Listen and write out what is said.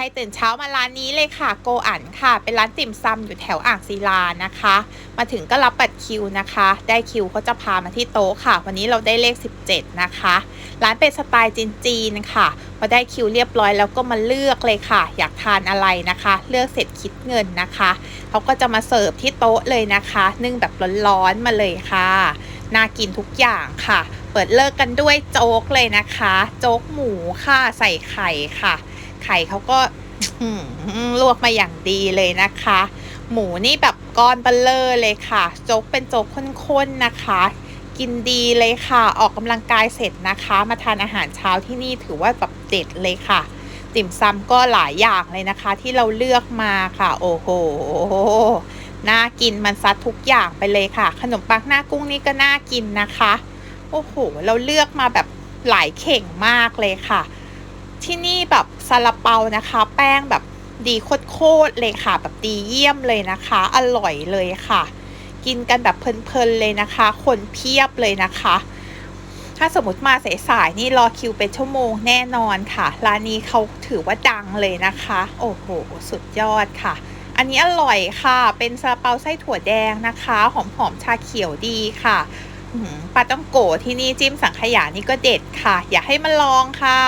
รตื่นเช้ามาร้านนี้เลยค่ะ โกอันค่ะ เป็นร้านติ่มซำอยู่แถวอ่างศิลานะคะ มาถึงก็รับบัตรคิวนะคะ ได้คิวเขาจะพามาที่โต๊ะค่ะ วันนี้เราได้เลข 17 นะคะ ร้านเป็นสไตล์จีนๆค่ะพอได้คิวเรียบร้อยแล้วก็มาเลือกเลยค่ะ อยากทานอะไรนะคะ เลือกเสร็จคิดเงินนะคะเขาก็จะมาเสิร์ฟที่โต๊ะเลยนะคะ นึ่งแบบร้อนๆมาเลยค่ะน่ากินทุกอย่างค่ะ เปิดเลิกกันด้วยโจ๊กเลยนะคะ โจ๊กหมูค่ะ ใส่ไข่ค่ะ ไข่เขาก็ลวกมาอย่างดีเลยนะคะ หมูนี่แบบก้อนเบลเลอร์เลยค่ะ โจ๊กเป็นโจ๊กข้นๆนะคะ กินดีเลยค่ะ ออกกำลังกายเสร็จนะคะ มาทานอาหารเช้าที่นี่ถือว่าแบบเด็ดเลยค่ะ ติ่มซำก็หลายอย่างเลยนะคะ ที่เราเลือกมาค่ะ โอ้โหน่ากินมันซัดทุกอย่างไปเลยค่ะ ขนมปังหน้ากุ้งนี่ก็น่ากินนะคะ โอ้โห เราเลือกมาแบบหลายเข่งมากเลยค่ะ ที่นี่แบบซาลาเปานะคะ แป้งแบบดีโคตรเลยค่ะ แบบดีเยี่ยมเลยนะคะ อร่อยเลยค่ะ กินกันแบบเพลินๆเลยนะคะ คนเพียบเลยนะคะ ถ้าสมมติมาสายๆนี่รอคิวเป็นชั่วโมงแน่นอนค่ะร้านนี้เขาถือว่าดังเลยนะคะ โอ้โห สุดยอดค่ะ อันนี้อร่อยค่ะ เป็นซาลาเปาไส้ถั่วแดงนะคะ หอมๆชาเขียวดีค่ะปลาต้องโกที่นี่จิ้มสังขยานี่ก็เด็ดค่ะ อยากให้มาลองค่ะ